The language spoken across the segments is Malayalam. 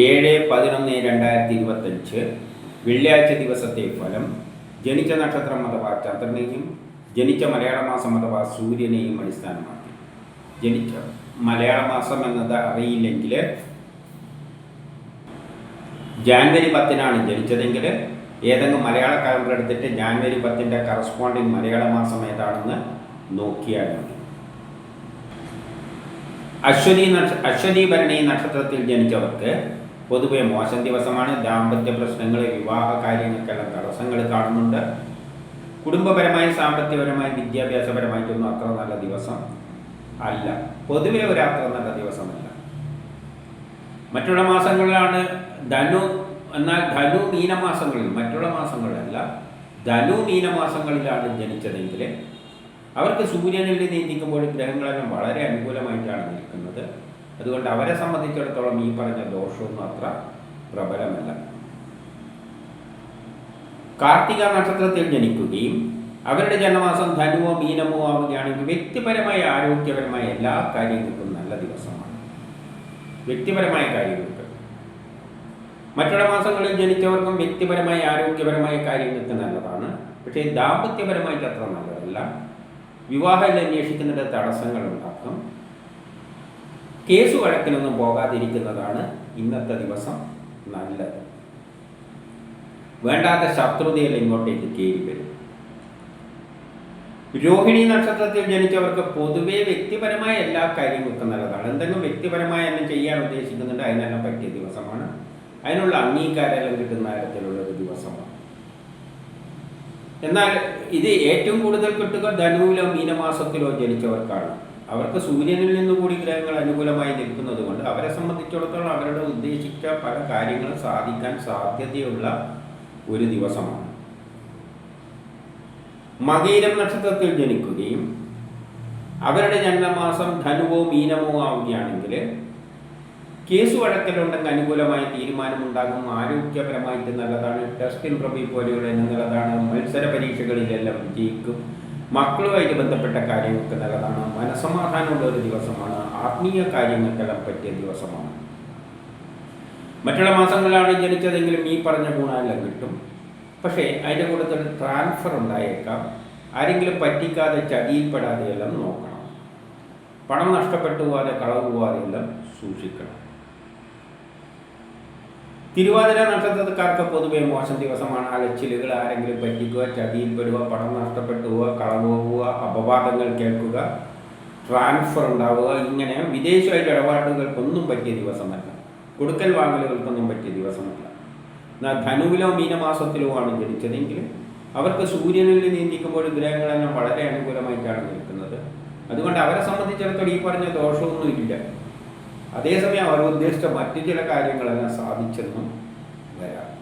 ഏഴ് പതിനൊന്ന് രണ്ടായിരത്തി ഇരുപത്തഞ്ച്. വെള്ളിയാഴ്ച ദിവസത്തെ ഫലം ജനിച്ച നക്ഷത്രം അഥവാ ചന്ദ്രനെയും ജനിച്ച മലയാള മാസം അഥവാ സൂര്യനെയും അടിസ്ഥാനമാക്കി. ജനിച്ച മലയാള മാസം എന്നത് അറിയില്ലെങ്കിൽ ജാനുവരി പത്തിനാണ് ജനിച്ചതെങ്കിൽ ഏതെങ്കിലും മലയാള കാലം എടുത്തിട്ട് ജാനുവരി പത്തിന്റെ കറസ്പോണ്ടിങ് മലയാള മാസം ഏതാണെന്ന് നോക്കിയാൽ മതി. അശ്വതി നക്ഷ അശ്വതി ഭരണി നക്ഷത്രത്തിൽ ജനിച്ചവർക്ക് പൊതുവെ മോശം ദിവസമാണ്. ദാമ്പത്യ പ്രശ്നങ്ങൾ വിവാഹ കാര്യങ്ങൾക്കെല്ലാം തടസ്സങ്ങൾ കാണുന്നുണ്ട്. കുടുംബപരമായി സാമ്പത്തികപരമായി വിദ്യാഭ്യാസപരമായിട്ടൊന്നും അത്ര നല്ല ദിവസം അല്ല. പൊതുവെ ഒരു അത്ര നല്ല ദിവസമല്ല. മറ്റുള്ള മാസങ്ങളിലാണ് ധനു എന്നാൽ ധനു മീനമാസങ്ങളിൽ മറ്റുള്ള മാസങ്ങളിലല്ല ധനു മീനമാസങ്ങളിലാണ് ജനിച്ചതെങ്കിൽ അവർക്ക് സൂര്യനിൽ നീന്തിക്കുമ്പോൾ ഗ്രഹങ്ങളെല്ലാം വളരെ അനുകൂലമായിട്ടാണ് നിൽക്കുന്നത്. അതുകൊണ്ട് അവരെ സംബന്ധിച്ചിടത്തോളം ഈ പറഞ്ഞ ദോഷമൊന്നും അത്ര പ്രബലമല്ല. കാർത്തിക നക്ഷത്രത്തിൽ ജനിക്കുകയും അവരുടെ ജന്മമാസം ധനുവോ മീനമോ ആവുകയാണെങ്കിൽ വ്യക്തിപരമായ ആരോഗ്യപരമായ എല്ലാ കാര്യങ്ങൾക്കും നല്ല ദിവസമാണ്. വ്യക്തിപരമായ കാര്യങ്ങൾക്ക്. മറ്റുള്ള മാസങ്ങളിൽ ജനിച്ചവർക്കും വ്യക്തിപരമായ ആരോഗ്യപരമായ കാര്യങ്ങൾക്ക് നല്ലതാണ്. പക്ഷേ ദാമ്പത്യപരമായിട്ട് അത്ര നല്ലതല്ല. വിവാഹം അന്വേഷിക്കുന്നതിന്റെ തടസ്സങ്ങൾ ഉണ്ടാക്കും കേസ് വഴക്കിനൊന്നും പോകാതിരിക്കുന്നതാണ് ഇന്നത്തെ ദിവസം നല്ലത്. വേണ്ടാത്ത ശത്രുതയിൽ ഇങ്ങോട്ടേക്ക് കയറി വരും രോഹിണി നക്ഷത്രത്തിൽ ജനിച്ചവർക്ക് പൊതുവേ വ്യക്തിപരമായ എല്ലാ കാര്യങ്ങൾക്കും നല്ലതാണ്. എന്തെങ്കിലും വ്യക്തിപരമായ എല്ലാം ചെയ്യാൻ ഉദ്ദേശിക്കുന്നുണ്ട് അതിനെല്ലാം പറ്റിയ ദിവസമാണ്. അതിനുള്ള അംഗീകാരമെല്ലാം കിട്ടുന്ന തരത്തിലുള്ള ഒരു ദിവസമാണ്. എന്നാൽ ഇത് ഏറ്റവും കൂടുതൽ കിട്ടുക ധനുവിലോ മീനമാസത്തിലോ ജനിച്ചവർക്കാണ്. അവർക്ക് സൂര്യനിൽ നിന്നുകൂടി ഗ്രഹങ്ങൾ അനുകൂലമായി നിൽക്കുന്നത് കൊണ്ട് അവരെ സംബന്ധിച്ചിടത്തോളം അവരുടെ ഉദ്ദേശിച്ച പല കാര്യങ്ങളും സാധിക്കാൻ സാധ്യതയുള്ള ഒരു ദിവസമാണ്. മകീരം നക്ഷത്രത്തിൽ ജനിക്കുകയും അവരുടെ ജന്മമാസം ധനുവോ മീനമോ ആവുകയാണെങ്കിൽ കേസ് വഴക്കലുണ്ടെങ്കിൽ അനുകൂലമായ തീരുമാനമുണ്ടാകും. ആരോഗ്യപരമായിട്ട് നല്ലതാണ്. ടെസ്റ്റിൻ പ്രഭി പോലെയുള്ള നല്ലതാണ്. മത്സര പരീക്ഷകളിലെല്ലാം വിജയിക്കും. മക്കളുമായിട്ട് ബന്ധപ്പെട്ട കാര്യങ്ങൾക്ക് നല്ലതാണ്. മനസമാധാനമുള്ള ഒരു ദിവസമാണ്. ആത്മീയ കാര്യങ്ങൾക്കെല്ലാം പറ്റിയ ദിവസമാണ്. മറ്റുള്ള മാസങ്ങളിലാണ് ജനിച്ചതെങ്കിലും ഈ പറഞ്ഞ ഗുണമെല്ലാം കിട്ടും. പക്ഷേ അതിന്റെ കൂടുതൽ ട്രാൻസ്ഫർ ഉണ്ടായേക്കാം. ആരെങ്കിലും പറ്റിക്കാതെ ചതിയിൽപ്പെടാതെയെല്ലാം നോക്കണം. പണം നഷ്ടപ്പെട്ടു പോവാതെ കളവ് പോവാതെയെല്ലാം സൂക്ഷിക്കണം. തിരുവാതിര നക്ഷത്രക്കാർക്ക് പൊതുവെ മോശം ദിവസമാണ്. അലച്ചിലുകൾ ആരെങ്കിലും പറ്റിക്കുക ചതിയിൽപ്പെടുക പണം നഷ്ടപ്പെട്ടു പോവുക കളവ് പോവുക അപവാദങ്ങൾ കേൾക്കുക ട്രാൻസ്ഫർ ഉണ്ടാവുക ഇങ്ങനെ വിദേശമായിട്ട് ഇടപാടുകൾക്കൊന്നും പറ്റിയ ദിവസമല്ല. കൊടുക്കൽ വാങ്ങലുകൾക്കൊന്നും പറ്റിയ ദിവസമല്ല. എന്നാൽ ധനുവിലോ മീനമാസത്തിലോ ആണ് ജനിച്ചതെങ്കിൽ അവർക്ക് സൂര്യനിൽ നീന്തിക്കുമ്പോൾ ഗ്രഹങ്ങളെല്ലാം വളരെ അനുകൂലമായിട്ടാണ് നിൽക്കുന്നത്. അതുകൊണ്ട് അവരെ സംബന്ധിച്ചിടത്തോളം ഈ പറഞ്ഞ ദോഷമൊന്നും ഇല്ല അതേസമയം അവർ ഉദ്ദേശിച്ച മറ്റു ചില കാര്യങ്ങളെല്ലാം സാധിച്ചെന്നും വരാം.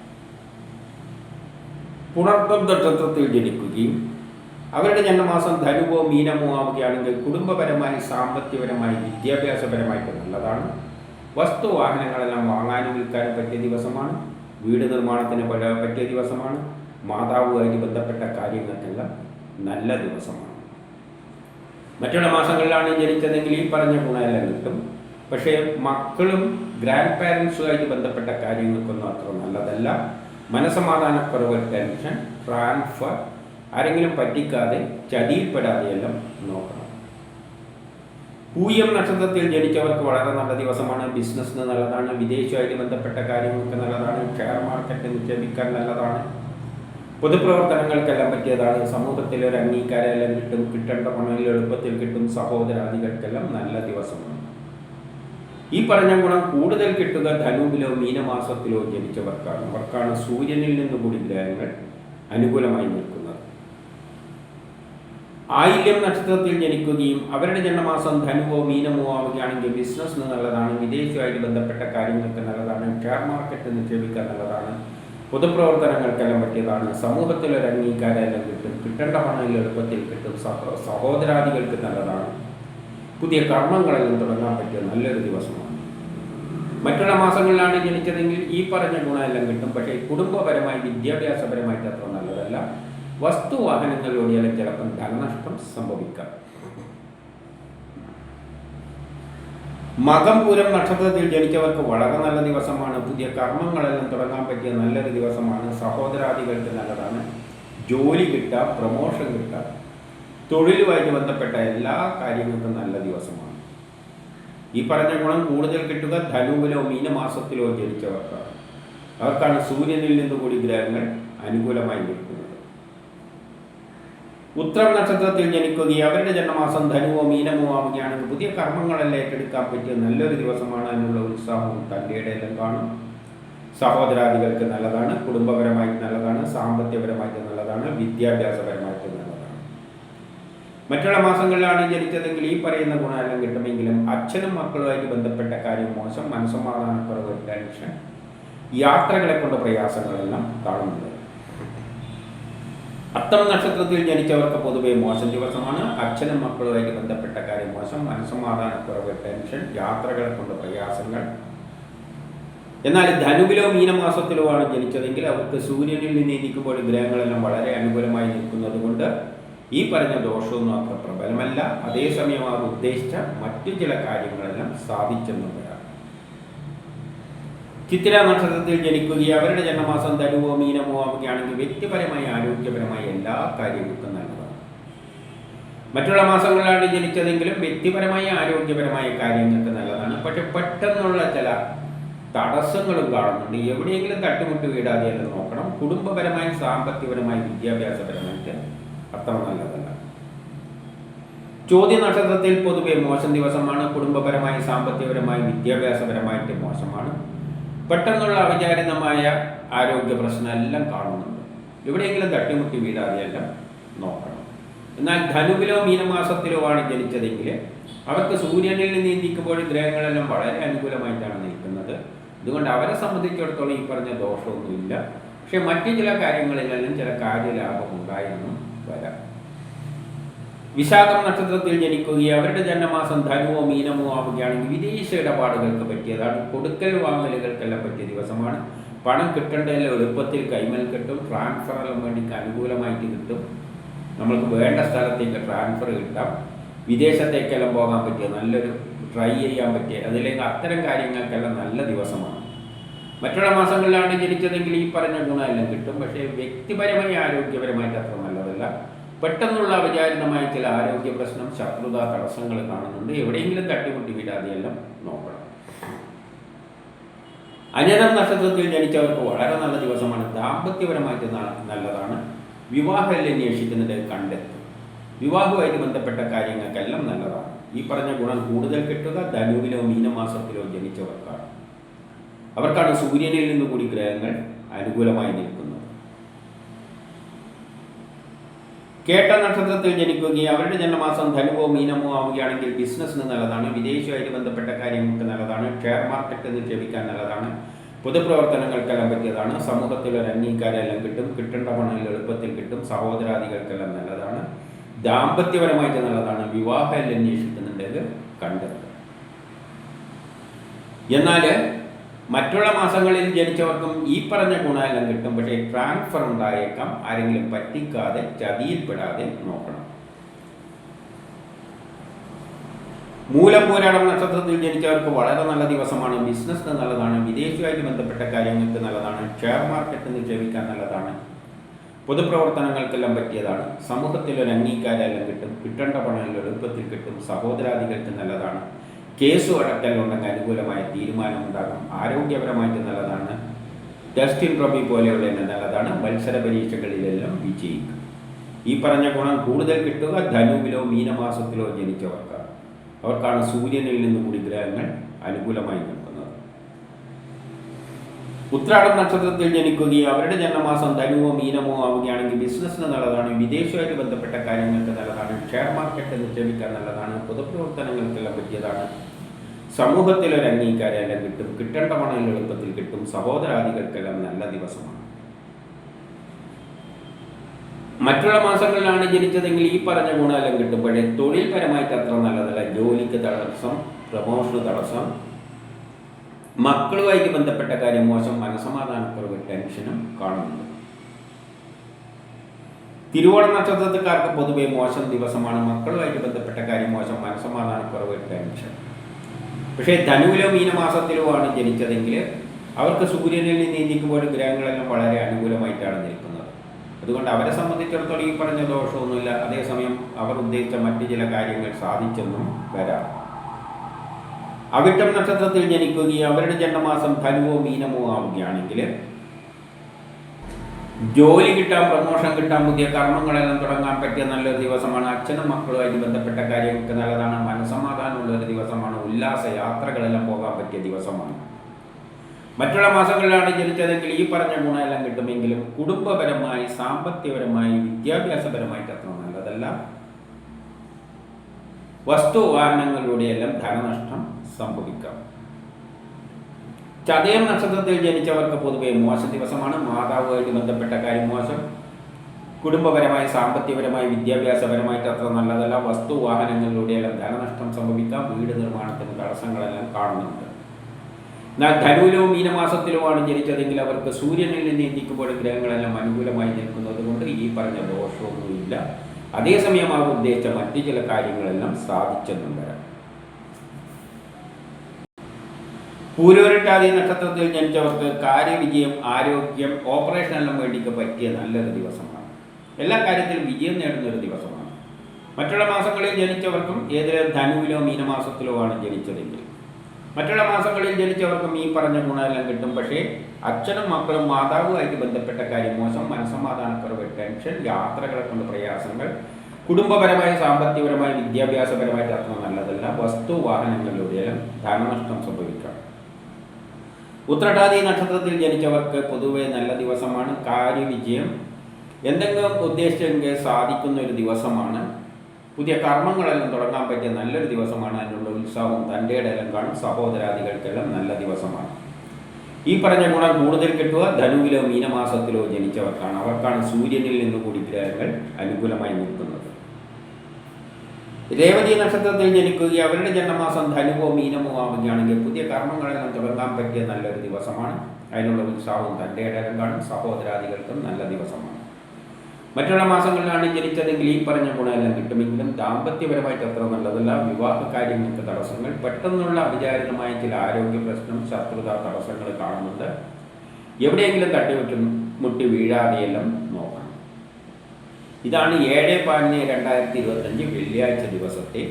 പുണർത്തം നക്ഷത്രത്തിൽ ജനിക്കുകയും അവരുടെ ജന്മമാസം ധനുവോ മീനമോ ആവുകയാണെങ്കിൽ കുടുംബപരമായി സാമ്പത്തികപരമായി വിദ്യാഭ്യാസപരമായിട്ട് നല്ലതാണ്. വസ്തു വാഹനങ്ങളെല്ലാം വാങ്ങാനും വിൽക്കാനും പറ്റിയ ദിവസമാണ്. വീട് നിർമ്മാണത്തിന് പറ്റിയ ദിവസമാണ്. മാതാവുമായി ബന്ധപ്പെട്ട കാര്യങ്ങൾക്കെല്ലാം നല്ല ദിവസമാണ്. മറ്റുള്ള മാസങ്ങളിലാണ് ജനിച്ചതെങ്കിൽ ഈ പറഞ്ഞ ഗുണമെല്ലാം കിട്ടും. പക്ഷേ മക്കളും ഗ്രാൻഡ് പാരൻസുമായിട്ട് ബന്ധപ്പെട്ട കാര്യങ്ങൾക്കൊന്നും അത്ര നല്ലതല്ല. മനസമാധാനക്കുറവ് ടെൻഷൻ ട്രാൻസ്ഫർ ആരെങ്കിലും പറ്റിക്കാതെ ചതിയിൽപ്പെടാതെയെല്ലാം നോക്കണം. പൂയം നക്ഷത്രത്തിൽ ജനിച്ചവർക്ക് വളരെ നല്ല ദിവസമാണ്. ബിസിനസ്സിന് നല്ലതാണ്. വിദേശമായിട്ട് ബന്ധപ്പെട്ട കാര്യങ്ങൾക്ക് നല്ലതാണ്. ഷെയർ മാർക്കറ്റ് നിക്ഷേപിക്കാൻ നല്ലതാണ്. പൊതുപ്രവർത്തനങ്ങൾക്കെല്ലാം പറ്റിയതാണ്. സമൂഹത്തിൽ ഒരു അംഗീകാരമെല്ലാം കിട്ടും. കിട്ടേണ്ട പണം എളുപ്പത്തിൽ കിട്ടും. സഹോദരാദികൾക്കെല്ലാം നല്ല ദിവസമാണ്. ഈ പറഞ്ഞ ഗുണം കൂടുതൽ കിട്ടുക ധനുവിലോ മീനമാസത്തിലോ ജനിച്ചവർക്കാണ്. അവർക്കാണ് സൂര്യനിൽ നിന്ന് കൂടി ഗ്രഹങ്ങൾ അനുകൂലമായി നിൽക്കുന്നത്. ആയില്യം നക്ഷത്രത്തിൽ ജനിക്കുകയും അവരുടെ ജന്മമാസം ധനുവോ മീനമോ ആവുകയാണെങ്കിൽ ബിസിനസ്സിന് നല്ലതാണ് വിദേശമായിട്ട് ബന്ധപ്പെട്ട കാര്യങ്ങൾക്ക് നല്ലതാണ് ഷെയർ മാർക്കറ്റ് നിക്ഷേപിക്കാൻ നല്ലതാണ് പൊതുപ്രവർത്തനങ്ങൾക്കെല്ലാം പറ്റിയതാണ് സമൂഹത്തിൽ ഒരു അംഗീകാരമെല്ലാം കിട്ടും കിട്ടേണ്ട പണം എളുപ്പത്തിൽ കിട്ടും സഹോദരാദികൾക്ക് നല്ലതാണ്. പുതിയ കർമ്മങ്ങളെല്ലാം തുടങ്ങാൻ പറ്റിയ നല്ലൊരു ദിവസമാണ്. മറ്റുള്ള മാസങ്ങളിലാണ് ജനിച്ചതെങ്കിൽ ഈ പറഞ്ഞ ഗുണമെല്ലാം കിട്ടും. പക്ഷേ കുടുംബപരമായി വിദ്യാഭ്യാസപരമായിട്ട് അത്ര നല്ലതല്ല. വസ്തു വാഹനങ്ങളിലൂടെയെല്ലാം ചിലപ്പം ധനനഷ്ടം സംഭവിക്കാം. മകം പൂരം നക്ഷത്രത്തിൽ ജനിച്ചവർക്ക് വളരെ നല്ല ദിവസമാണ്. പുതിയ കർമ്മങ്ങളെല്ലാം തുടങ്ങാൻ പറ്റിയ നല്ലൊരു ദിവസമാണ്. സഹോദരാദികൾക്ക് നല്ലതാണ്. ജോലി കിട്ടുക പ്രമോഷൻ കിട്ടാം. തൊഴിലുമായിട്ട് ബന്ധപ്പെട്ട എല്ലാ കാര്യങ്ങൾക്കും നല്ല ദിവസമാണ്. ഈ പറഞ്ഞ ഗുണം കൂടുതൽ കിട്ടുക ധനുവിലോ മീനമാസത്തിലോ ജനിച്ചവർക്കാണ്. അവർക്കാണ് സൂര്യനിൽ നിന്ന് കൂടി ഗ്രഹങ്ങൾ അനുകൂലമായി നിൽക്കുന്നത്. ഉത്രം നക്ഷത്രത്തിൽ ജനിക്കുകയും അവരുടെ ജന്മമാസം ധനുവോ മീനമോ ആവുകയാണെങ്കിൽ പുതിയ കർമ്മങ്ങളെല്ലാം ഏറ്റെടുക്കാൻ പറ്റിയ നല്ലൊരു ദിവസമാണ് എന്നുള്ള ഉത്സാഹവും തന്റെ ഇടയിലും കാണും. സഹോദരാദികൾക്ക് നല്ലതാണ് കുടുംബപരമായിട്ട് നല്ലതാണ് സാമ്പത്തികപരമായിട്ട് നല്ലതാണ് വിദ്യാഭ്യാസപരമായിട്ട് നല്ലതാണ് മറ്റുള്ള മാസങ്ങളിലാണ് ജനിച്ചതെങ്കിൽ ഈ പറയുന്ന ഗുണമെല്ലാം കിട്ടുമെങ്കിലും അച്ഛനും മക്കളുമായിട്ട് ബന്ധപ്പെട്ട കാര്യം മോശം മനസ്സമാധാനക്കുറവ് ടെൻഷൻ യാത്രകളെ കൊണ്ട് പ്രയാസങ്ങളെല്ലാം കാണുന്നത് അത്തം നക്ഷത്രത്തിൽ ജനിച്ചവർക്ക് പൊതുവെ മോശം ദിവസമാണ്. അച്ഛനും മക്കളുമായിട്ട് ബന്ധപ്പെട്ട കാര്യം മോശം മനസ്സമാധാനക്കുറവ് ടെൻഷൻ യാത്രകളെ കൊണ്ട് പ്രയാസങ്ങൾ. എന്നാൽ ധനുവിലോ മീനമാസത്തിലോ ആണ് ജനിച്ചതെങ്കിൽ അവർക്ക് സൂര്യനിൽ നിന്ന് ഇരിക്കുമ്പോൾ ഗ്രഹങ്ങളെല്ലാം വളരെ അനുകൂലമായി നിൽക്കുന്നത് കൊണ്ട് ഈ പറഞ്ഞ ദോഷമൊന്നും അത്ര പ്രബലമല്ല. അതേസമയം അവർ ഉദ്ദേശിച്ച മറ്റു ചില കാര്യങ്ങളെല്ലാം സാധിച്ചെന്നും വരാം ചിത്തിര നക്ഷത്രത്തിൽ ജനിക്കുകയും അവരുടെ ജന്മമാസം തരുവോ മീനമോ ആവുകയാണെങ്കിൽ വ്യക്തിപരമായി ആരോഗ്യപരമായി എല്ലാ കാര്യങ്ങൾക്കും നല്ലതാണ്. മറ്റുള്ള മാസങ്ങളിലാണ് ജനിച്ചതെങ്കിലും വ്യക്തിപരമായ ആരോഗ്യപരമായ കാര്യങ്ങൾക്ക് നല്ലതാണ്. പക്ഷെ പെട്ടെന്നുള്ള ചില തടസ്സങ്ങളും കാണുന്നുണ്ട്. എവിടെയെങ്കിലും തട്ടുമുട്ട് വീടാതെ നോക്കണം. കുടുംബപരമായി സാമ്പത്തികപരമായി വിദ്യാഭ്യാസപരമായിട്ട് അത്ര നല്ലതല്ല ചോദ്യ നക്ഷത്രത്തിൽ പൊതുവെ മോശം ദിവസമാണ്. കുടുംബപരമായി സാമ്പത്തികപരമായി വിദ്യാഭ്യാസപരമായിട്ട് മോശമാണ്. പെട്ടെന്നുള്ള അവിചാരിതമായ ആരോഗ്യ പ്രശ്നമെല്ലാം കാണുന്നുണ്ട്. എവിടെയെങ്കിലും തട്ടിമുട്ടി വീഴാതെയെല്ലാം നോക്കണം. എന്നാൽ ധനുവിലോ മീനമാസത്തിലോ ആണ് ജനിച്ചതെങ്കിൽ അവർക്ക് സൂര്യനിൽ നിന്ന് നീന്തിക്കുമ്പോൾ ഗ്രഹങ്ങളെല്ലാം വളരെ അനുകൂലമായിട്ടാണ് നിൽക്കുന്നത്. അതുകൊണ്ട് അവരെ സംബന്ധിച്ചിടത്തോളം ഈ പറഞ്ഞ ദോഷമൊന്നുമില്ല. പക്ഷെ മറ്റു ചില കാര്യങ്ങളിലെല്ലാം ചില കാര്യലാഭം ഉണ്ടായെന്നും വരാം. വിശാഖം നക്ഷത്രത്തിൽ ജനിക്കുകയും അവരുടെ ജന്മമാസം ധനുവോ മീനമോ ആവുകയാണെങ്കിൽ വിദേശ ഇടപാടുകൾക്ക് പറ്റിയതാണ് കൊടുക്കൽ വാങ്ങലുകൾക്കെല്ലാം പറ്റിയ ദിവസമാണ്. പണം കിട്ടേണ്ടതെല്ലാം എളുപ്പത്തിൽ കൈമൽ കിട്ടും ട്രാൻസ്ഫർ എല്ലാം വേണ്ടിക്ക് അനുകൂലമായിട്ട് കിട്ടും. നമ്മൾക്ക് വേണ്ട സ്ഥലത്തേക്ക് ട്രാൻസ്ഫർ കിട്ടാം. വിദേശത്തേക്കെല്ലാം പോകാൻ പറ്റിയ നല്ലൊരു ട്രൈ ചെയ്യാൻ പറ്റിയ അതിലേക്ക് അത്തരം കാര്യങ്ങൾക്കെല്ലാം നല്ല ദിവസമാണ്. മറ്റുള്ള മാസങ്ങളിലാണ് ജനിച്ചതെങ്കിൽ ഈ പറഞ്ഞ ഗുണമെല്ലാം കിട്ടും. പക്ഷേ വ്യക്തിപരമായി ആരോഗ്യപരമായിട്ട് അത്ര നല്ലതല്ല പെട്ടെന്നുള്ള അവിചാരിതമായ ചില ആരോഗ്യ പ്രശ്നം ശത്രുത തടസ്സങ്ങൾ കാണുന്നുണ്ട്. എവിടെയെങ്കിലും തട്ടിമുട്ടി വിടാതെയെല്ലാം നോക്കണം. അനിതം നക്ഷത്രത്തിൽ ജനിച്ചവർക്ക് വളരെ നല്ല ദിവസമാണ്. ദാമ്പത്യപരമായിട്ട് നല്ലതാണ്. വിവാഹം അന്വേഷിക്കുന്നത് കണ്ടെത്തും. വിവാഹവുമായിട്ട് ബന്ധപ്പെട്ട കാര്യങ്ങൾക്കെല്ലാം നല്ലതാണ്. ഈ പറഞ്ഞ ഗുണം കൂടുതൽ കിട്ടുക ധനുവിലോ മീനമാസത്തിലോ ജനിച്ചവർക്കാണ്. അവർക്കാണ് സൂര്യനിൽ നിന്ന് കൂടി ഗ്രഹങ്ങൾ അനുകൂലമായി നിൽക്കുന്നത് കേട്ട നക്ഷത്രത്തിൽ ജനിക്കുകയും അവരുടെ ജന്മമാസം ധനുവോ മീനമോ ആവുകയാണെങ്കിൽ ബിസിനസ്സിന് നല്ലതാണ് വിദേശവുമായിട്ട് ബന്ധപ്പെട്ട കാര്യങ്ങൾക്ക് നല്ലതാണ് ഷെയർ മാർക്കറ്റ് നിക്ഷേപിക്കാൻ നല്ലതാണ് പൊതുപ്രവർത്തനങ്ങൾക്കെല്ലാം പറ്റിയതാണ് സമൂഹത്തിൽ ഒരു അംഗീകാരമെല്ലാം കിട്ടും കിട്ടേണ്ട പണം എളുപ്പത്തിൽ കിട്ടും സഹോദരാദികൾക്കെല്ലാം നല്ലതാണ് ദാമ്പത്യപരമായിട്ട് നല്ലതാണ് വിവാഹം അന്വേഷിക്കുന്നുണ്ടെങ്കിൽ കണ്ടെത്തുക എന്നാൽ മറ്റുള്ള മാസങ്ങളിൽ ജനിച്ചവർക്കും ഈ പറഞ്ഞ ഗുണമെല്ലാം കിട്ടും. പക്ഷേ ട്രാൻസ്ഫർ ഉണ്ടായേക്കാം. ആരെങ്കിലും പറ്റിക്കാതെ ചതിയിൽപ്പെടാതെ നോക്കണം. മൂലം പോരാടം നക്ഷത്രത്തിൽ ജനിച്ചവർക്ക് വളരെ നല്ല ദിവസമാണ്. ബിസിനസ്സിന് നല്ലതാണ്. വിദേശവുമായിട്ട് ബന്ധപ്പെട്ട കാര്യങ്ങൾക്ക് നല്ലതാണ്. ഷെയർ മാർക്കറ്റ് നിക്ഷേപിക്കാൻ നല്ലതാണ്. പൊതുപ്രവർത്തനങ്ങൾക്കെല്ലാം പറ്റിയതാണ്. സമൂഹത്തിൽ ഒരു അംഗീകാരമെല്ലാം കിട്ടും. കിട്ടേണ്ട പണം എളുപ്പത്തിൽ കിട്ടും. സഹോദരാദികൾക്ക് നല്ലതാണ്. കേസ് അടക്കലുണ്ടെങ്കിൽ അനുകൂലമായ തീരുമാനമുണ്ടാകും. ആരോഗ്യപരമായിട്ട് നല്ലതാണ്. ഡസ്റ്റിൻ ട്രോഫി പോലെയുള്ള നല്ലതാണ്. മത്സര പരീക്ഷകളിലെല്ലാം വിജയിക്കും. ഈ പറഞ്ഞ ഗുണം കൂടുതൽ കിട്ടുക ധനുവിലോ മീനമാസത്തിലോ ജനിച്ചവർക്കാണ് അവർക്കാണ് സൂര്യനിൽ നിന്ന് കൂടി ഗ്രഹങ്ങൾ അനുകൂലമായി നിൽക്കുന്നത്. ഉത്രാടം നക്ഷത്രത്തിൽ ജനിക്കുകയും അവരുടെ ജന്മമാസം ധനുവോ മീനമോ ആവുകയാണെങ്കിൽ ബിസിനസ്സിന് നല്ലതാണ് വിദേശവുമായിട്ട് ബന്ധപ്പെട്ട കാര്യങ്ങൾക്ക് നല്ലതാണ് ഷെയർ മാർക്കറ്റ് നിക്ഷേപിക്കാൻ നല്ലതാണ് പൊതുപ്രവർത്തനങ്ങൾക്കെല്ലാം പറ്റിയതാണ്. സമൂഹത്തിൽ ഒരു അംഗീകാരം കിട്ടും. കിട്ടേണ്ട പണം എളുപ്പത്തിൽ കിട്ടും. സഹോദരാദികൾക്കെല്ലാം നല്ല ദിവസമാണ്. മറ്റുള്ള മാസങ്ങളിലാണ് ജനിച്ചതെങ്കിൽ ഈ പറഞ്ഞ ഗുണമെല്ലാം കിട്ടും പക്ഷേ തൊഴിൽപരമായിട്ട് അത്ര നല്ലതല്ല. ജോലിക്ക് തടസ്സം പ്രമോഷന് തടസ്സം മക്കളുമായിട്ട് ബന്ധപ്പെട്ട കാര്യം മോശം മനസമാധാനക്കുറവ് ടെൻഷനും കാണുന്നുണ്ട്. തിരുവോണ നക്ഷത്രക്കാർക്ക് പൊതുവെ മോശം ദിവസമാണ്. മക്കളുമായിട്ട് ബന്ധപ്പെട്ട കാര്യം മോശം മനസമാധാനക്കുറവ് ടെൻഷൻ. പക്ഷേ ധനുവിലോ മീനമാസത്തിലോ ആണ് ജനിച്ചതെങ്കിൽ അവർക്ക് സൂര്യനിൽ നിന്ന് നീന്തിക്കുമ്പോൾ ഗ്രഹങ്ങളെല്ലാം വളരെ അനുകൂലമായിട്ടാണ് നിൽക്കുന്നത്. അതുകൊണ്ട് അവരെ സംബന്ധിച്ചിടത്തോളം ഈ പറഞ്ഞ ദോഷമൊന്നുമില്ല. അതേസമയം അവർ ഉദ്ദേശിച്ച മറ്റു ചില കാര്യങ്ങൾ സാധിച്ചെന്നും വരാം. അവിട്ടം നക്ഷത്രത്തിൽ ജനിക്കുകയും അവരുടെ ജന്മമാസം ധനുവോ മീനമോ ആവുകയാണെങ്കിൽ ജോലി കിട്ടാൻ പ്രമോഷൻ കിട്ടാൻ പുതിയ കർമ്മങ്ങളെല്ലാം തുടങ്ങാൻ പറ്റിയ നല്ലൊരു ദിവസമാണ്. അച്ഛനും മക്കളുമായിട്ട് ബന്ധപ്പെട്ട കാര്യങ്ങൾക്ക് നല്ലതാണ്. മനസമാധാനമുള്ള ഒരു ദിവസമാണ്. ഉല്ലാസ യാത്രകളെല്ലാം പോകാൻ പറ്റിയ ദിവസമാണ്. മറ്റുള്ള മാസങ്ങളിലാണ് ജനിച്ചതെങ്കിൽ ഈ പറഞ്ഞ ഗുണമെല്ലാം കിട്ടുമെങ്കിലും കുടുംബപരമായി സാമ്പത്തികപരമായി വിദ്യാഭ്യാസപരമായിട്ട് അത്ര നല്ലതല്ല. വസ്തു വാഹനങ്ങളിലൂടെയെല്ലാം ധനനഷ്ടം സംഭവിക്കാം. ചതയം നക്ഷത്രത്തിൽ ജനിച്ചവർക്ക് പൊതുവെ മോശ ദിവസമാണ്. മാതാവുമായിട്ട് ബന്ധപ്പെട്ട കാര്യം മോശം. കുടുംബപരമായി സാമ്പത്തികപരമായി വിദ്യാഭ്യാസപരമായിട്ട് അത്ര നല്ലതല്ല. വസ്തു വാഹനങ്ങളിലൂടെയെല്ലാം ധനനഷ്ടം സംഭവിക്കാം. വീട് നിർമ്മാണത്തിന് തടസ്സങ്ങളെല്ലാം കാണുന്നുണ്ട്. എന്നാൽ ധനുവിലോ മീനമാസത്തിലുമാണ് ജനിച്ചതെങ്കിൽ അവർക്ക് സൂര്യനിൽ നിന്ന് എത്തിക്കുമ്പോൾ ഗ്രഹങ്ങളെല്ലാം അനുകൂലമായി നിൽക്കുന്നത് കൊണ്ട് ഈ പറഞ്ഞ ദോഷമൊന്നുമില്ല. അതേസമയം അവർ ഉദ്ദേശിച്ച മറ്റു ചില കാര്യങ്ങളെല്ലാം സാധിച്ചെന്നും വരാം പൂരോരട്ടാതി നക്ഷത്രത്തിൽ ജനിച്ചവർക്ക് കാര്യവിജയം ആരോഗ്യം ഓപ്പറേഷനെല്ലാം വേണ്ടിക്ക് പറ്റിയ നല്ലൊരു ദിവസമാണ്. എല്ലാ കാര്യത്തിലും വിജയം നേടുന്ന ഒരു ദിവസമാണ്. മറ്റുള്ള മാസങ്ങളിൽ ജനിച്ചവർക്കും ഏതൊരു ധനുവിലോ മീനമാസത്തിലോ ആണ് ജനിച്ചതെങ്കിൽ. മറ്റുള്ള മാസങ്ങളിൽ ജനിച്ചവർക്കും ഈ പറഞ്ഞ ഗുണമെല്ലാം കിട്ടും. പക്ഷേ അച്ഛനും മക്കളും മാതാവുമായിട്ട് ബന്ധപ്പെട്ട കാര്യം മോശം മനസ്സമാധാനക്കുറവ് ടെൻഷൻ യാത്രകളെ കൊണ്ട് പ്രയാസങ്ങൾ കുടുംബപരമായി സാമ്പത്തികപരമായി വിദ്യാഭ്യാസപരമായിട്ട് അത്ര നല്ലതല്ല. വസ്തു വാഹനങ്ങളിലൂടെയെല്ലാം ധനനഷ്ടം സംഭവിക്കാം. ഉത്രട്ടാതി നക്ഷത്രത്തിൽ ജനിച്ചവർക്ക് പൊതുവെ നല്ല ദിവസമാണ്. കാര്യവിജയം. എന്തെങ്കിലും ഉദ്ദേശിച്ചെങ്കിൽ സാധിക്കുന്ന ഒരു ദിവസമാണ്. പുതിയ കർമ്മങ്ങളെല്ലാം തുടങ്ങാൻ പറ്റിയ നല്ലൊരു ദിവസമാണ്. അതിനുള്ള ഉത്സാഹവും തന്റെ ഇടയിലും കാണും. സഹോദരാദികൾക്കെല്ലാം നല്ല ദിവസമാണ്. ഈ പറഞ്ഞ ഗുണം കൂടുതൽ കിട്ടുക. ധനുവിലോ മീനമാസത്തിലോ ജനിച്ചവർക്കാണ്. അവർക്കാണ് സൂര്യനിൽ നിന്ന് കൂടി ഗ്രഹങ്ങൾ അനുകൂലമായി നിൽക്കുന്നത്. രേവതി നക്ഷത്രത്തിൽ ജനിക്കുകയും അവരുടെ ജന്മമാസം ധനുവോ മീനമോ ആവുകയാണെങ്കിൽ പുതിയ കർമ്മങ്ങളെല്ലാം തുടങ്ങാൻ പറ്റിയ നല്ലൊരു ദിവസമാണ്. അതിനുള്ള ഉത്സാഹവും തന്റെ ഇടയിലും കാണും സഹോദരാദികൾക്കും നല്ല ദിവസമാണ്. മറ്റുള്ള മാസങ്ങളിലാണ് ജനിച്ചതെങ്കിൽ ഈ പറഞ്ഞ ഗുണമെല്ലാം കിട്ടുമെങ്കിലും ദാമ്പത്യപരമായിട്ട് അത്ര നല്ലതല്ല. വിവാഹ കാര്യങ്ങൾക്ക് തടസ്സങ്ങൾ പെട്ടെന്നുള്ള അവിചാരിതമായ ചില ആരോഗ്യ പ്രശ്നം ശത്രുത തടസ്സങ്ങൾ കാണുന്നുണ്ട്. എവിടെയെങ്കിലും തട്ടിവിട്ട് മുട്ടി വീഴാതെയെല്ലാം ഇതാണ് ഏഴ് പതിനൊന്ന് രണ്ടായിരത്തി ഇരുപത്തഞ്ച് വെള്ളിയാഴ്ച ദിവസത്തെ